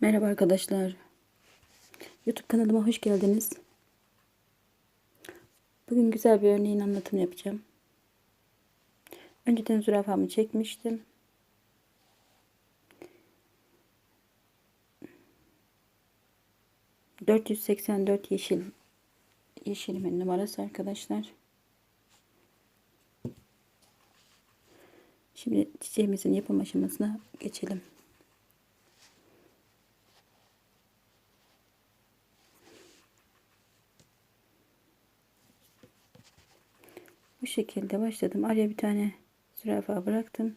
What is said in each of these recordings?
Merhaba arkadaşlar. YouTube kanalıma hoş geldiniz. Bugün güzel bir örneğin anlatımı yapacağım. Önceden zürafamı çekmiştim. ...484 yeşil... ...yeşilimin numarası arkadaşlar. Şimdi çiçeğimizin yapım aşamasına geçelim. Şekilde başladım. Araya bir tane zürafa bıraktım.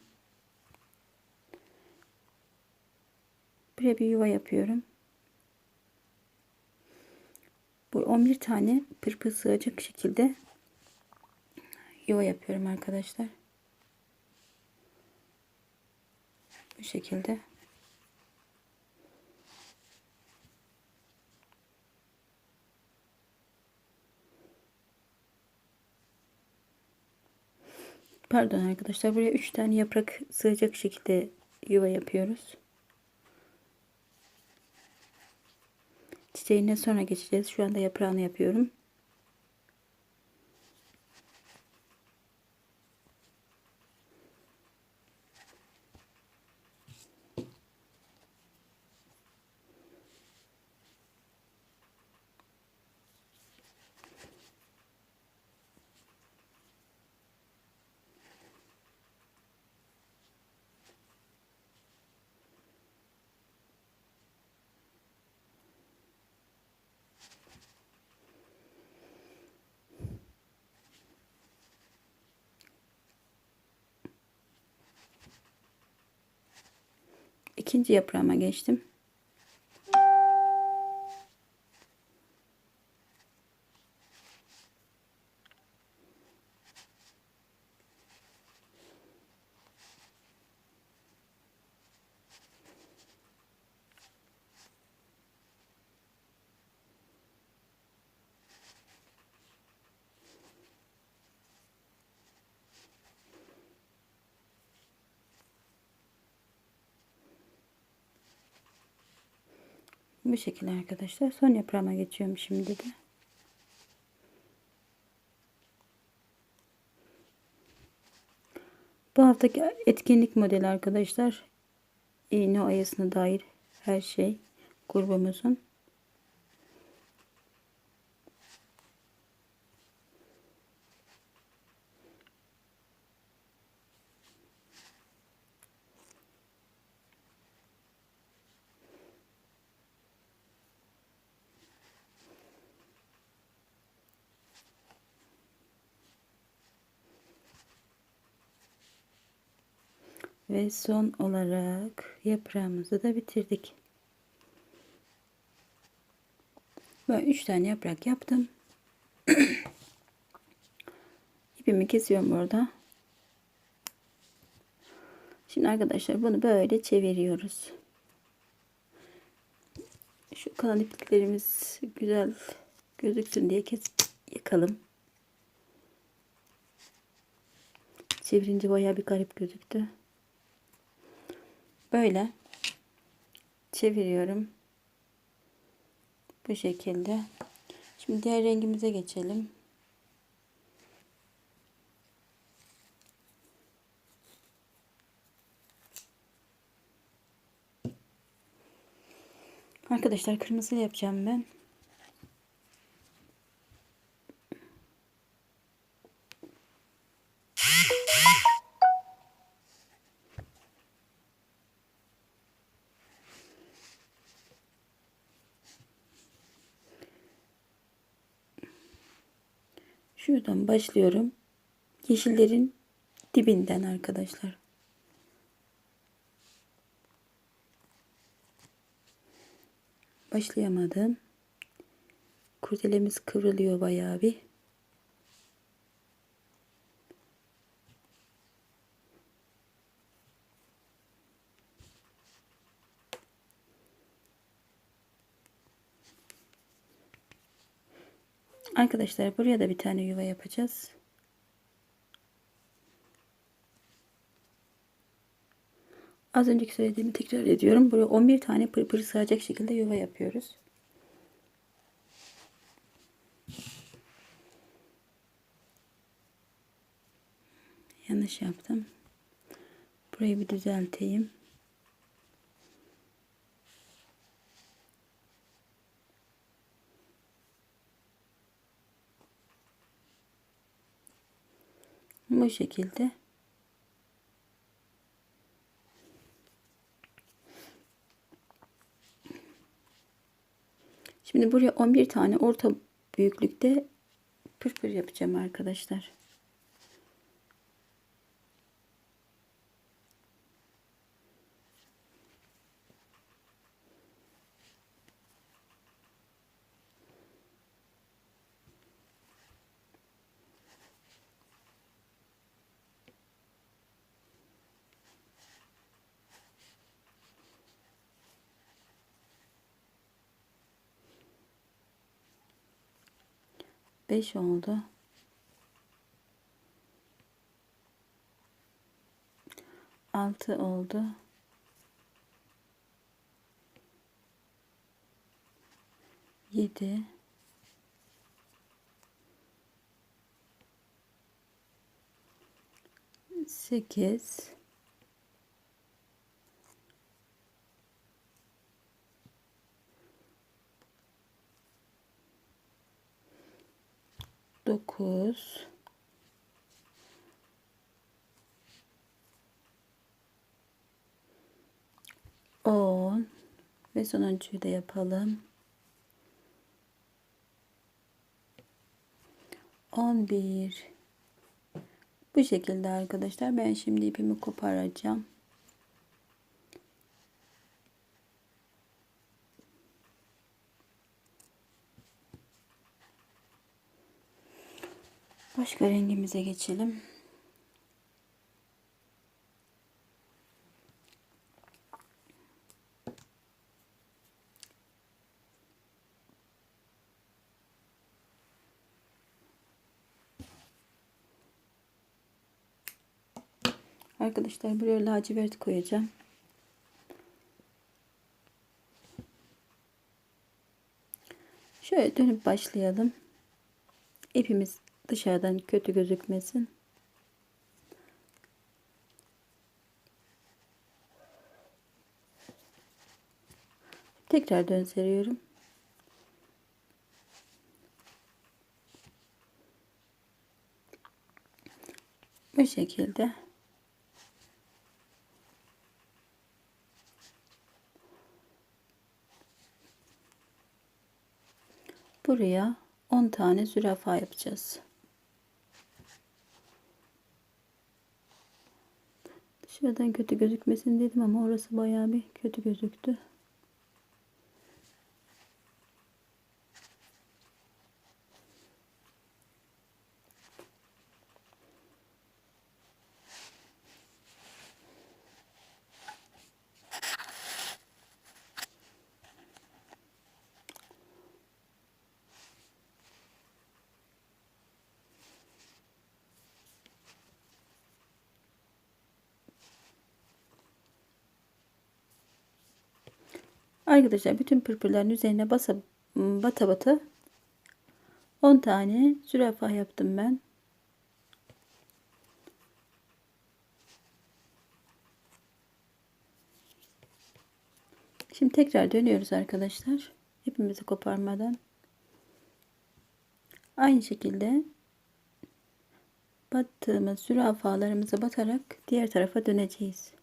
Buraya bir yuva yapıyorum. Bu 11 tane pırpır sığacak şekilde yuva yapıyorum arkadaşlar. Bu şekilde. Pardon arkadaşlar buraya 3 tane yaprak sığacak şekilde yuva yapıyoruz. Çiçeğine sonra geçeceğiz. Şu anda yaprağını yapıyorum. İkinci yaprağıma geçtim. Bu şekilde arkadaşlar. Son yaprağıma geçiyorum şimdi de. Bu haftaki etkinlik modeli arkadaşlar. İğne oyasına dair her şey grubumuzun. Ve son olarak yaprağımızı da bitirdik. Böyle 3 tane yaprak yaptım. İpimi kesiyorum burada. Şimdi arkadaşlar bunu böyle çeviriyoruz. Şu kalan ipliklerimiz güzel gözüksün diye kes yakalım. Çevirince bayağı bir garip gözüktü. Böyle çeviriyorum. Bu şekilde. Şimdi diğer rengimize geçelim. Arkadaşlar kırmızı yapacağım ben. Şuradan başlıyorum. Yeşillerin dibinden arkadaşlar. Başlayamadım. Kurdelemiz kıvrılıyor bayağı bir. Arkadaşlar buraya da bir tane yuva yapacağız. Az önceki söylediğimi tekrar ediyorum. Buraya 11 tane pırpır sığacak şekilde yuva yapıyoruz. Yanlış yaptım. Burayı bir düzelteyim. Bu şekilde Şimdi buraya 11 tane orta büyüklükte pırpır yapacağım arkadaşlar. Beş oldu. Altı oldu. Yedi. Sekiz. Dokuz on ve sonuncuyu da yapalım. On bir. Bu şekilde arkadaşlar. Ben şimdi ipimi koparacağım. Başka rengimize geçelim. Arkadaşlar buraya lacivert koyacağım. Şöyle dönüp başlayalım. İpimiz dışarıdan kötü gözükmesin. Tekrar dön seriyorum. Bu şekilde buraya 10 tane zürafa yapacağız. Dışarıdan kötü gözükmesin dedim ama orası bayağı bir kötü gözüktü. Arkadaşlar bütün pırpırların üzerine basa, bata bata 10 tane zürafa yaptım ben. Şimdi tekrar dönüyoruz arkadaşlar. Hepimizi koparmadan. Aynı şekilde battığımız zürafalarımızı batarak diğer tarafa döneceğiz.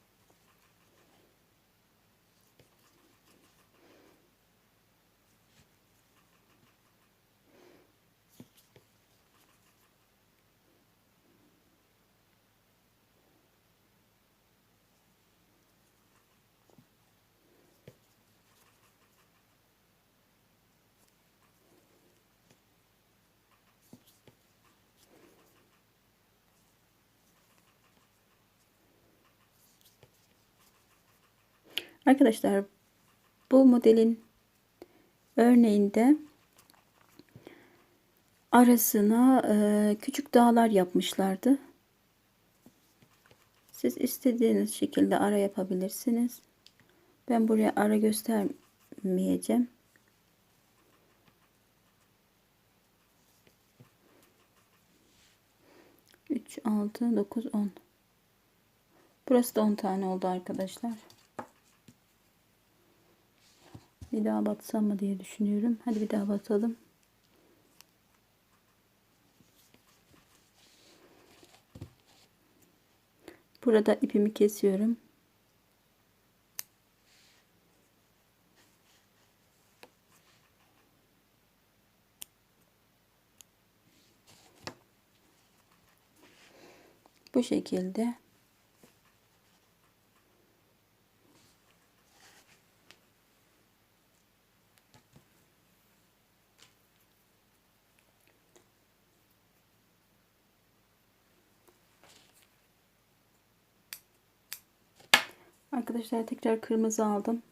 Arkadaşlar bu modelin örneğinde arasına e, küçük dağlar yapmışlardı. Siz istediğiniz şekilde ara yapabilirsiniz. Ben buraya ara göstermeyeceğim. Üç, altı, dokuz, on. Burası da on tane oldu arkadaşlar. Bir daha batsam mı diye düşünüyorum. Hadi bir daha batalım. Burada ipimi kesiyorum. Bu şekilde Arkadaşlar tekrar kırmızı aldım.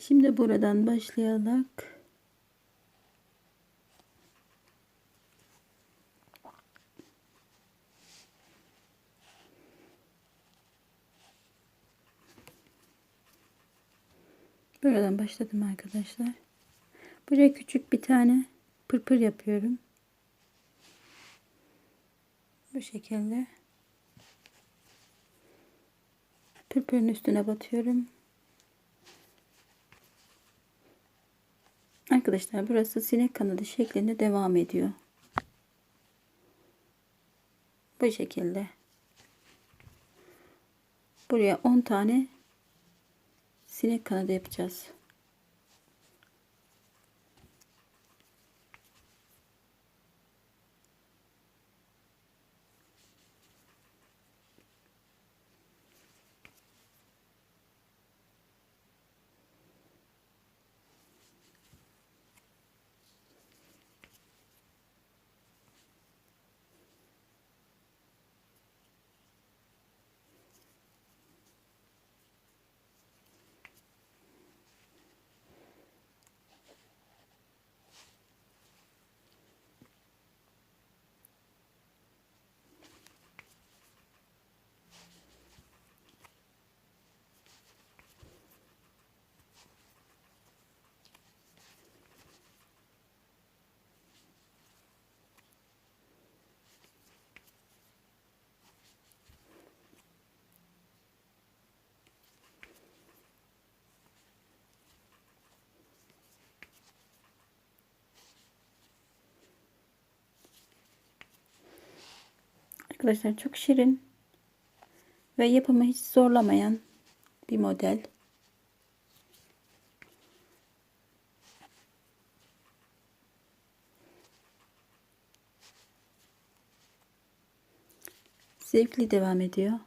Şimdi buradan başlayarak Buradan başladım arkadaşlar. Buraya küçük bir tane pırpır yapıyorum. Bu şekilde. Pırpırın üstüne batıyorum. Arkadaşlar burası sinek kanadı şeklinde devam ediyor. Bu şekilde. Buraya 10 tane sinek kanadı yapacağız. Arkadaşlar çok şirin ve yapımı hiç zorlamayan bir model. Zevkli devam ediyor.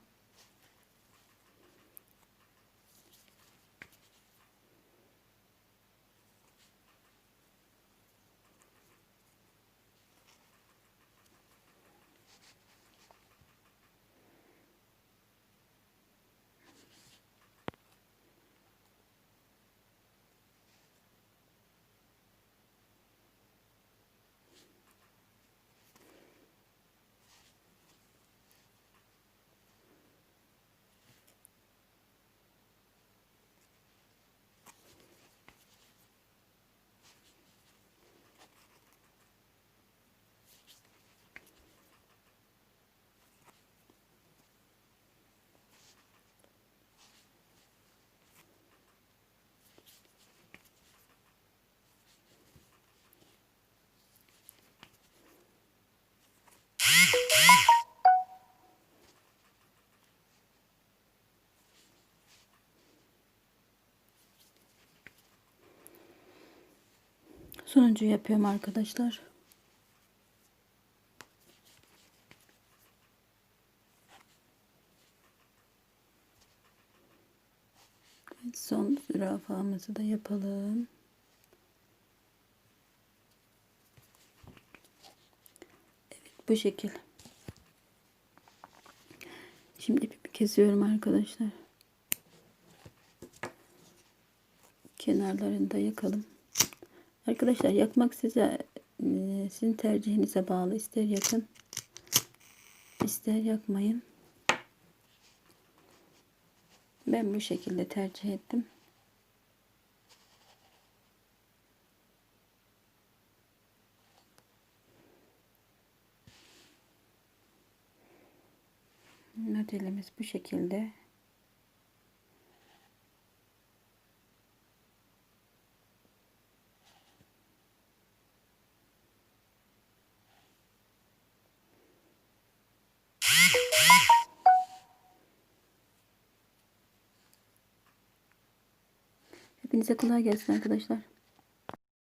Sonuncu yapıyorum arkadaşlar. Evet, son zürafamızı da yapalım. Evet bu şekil. Şimdi ipimi kesiyorum arkadaşlar. Kenarlarını da yakalım. Arkadaşlar yakmak size sizin tercihinize bağlı. İster yakın ister yakmayın. Ben bu şekilde tercih ettim. Modelimiz bu şekilde. Hepinize kolay gelsin arkadaşlar.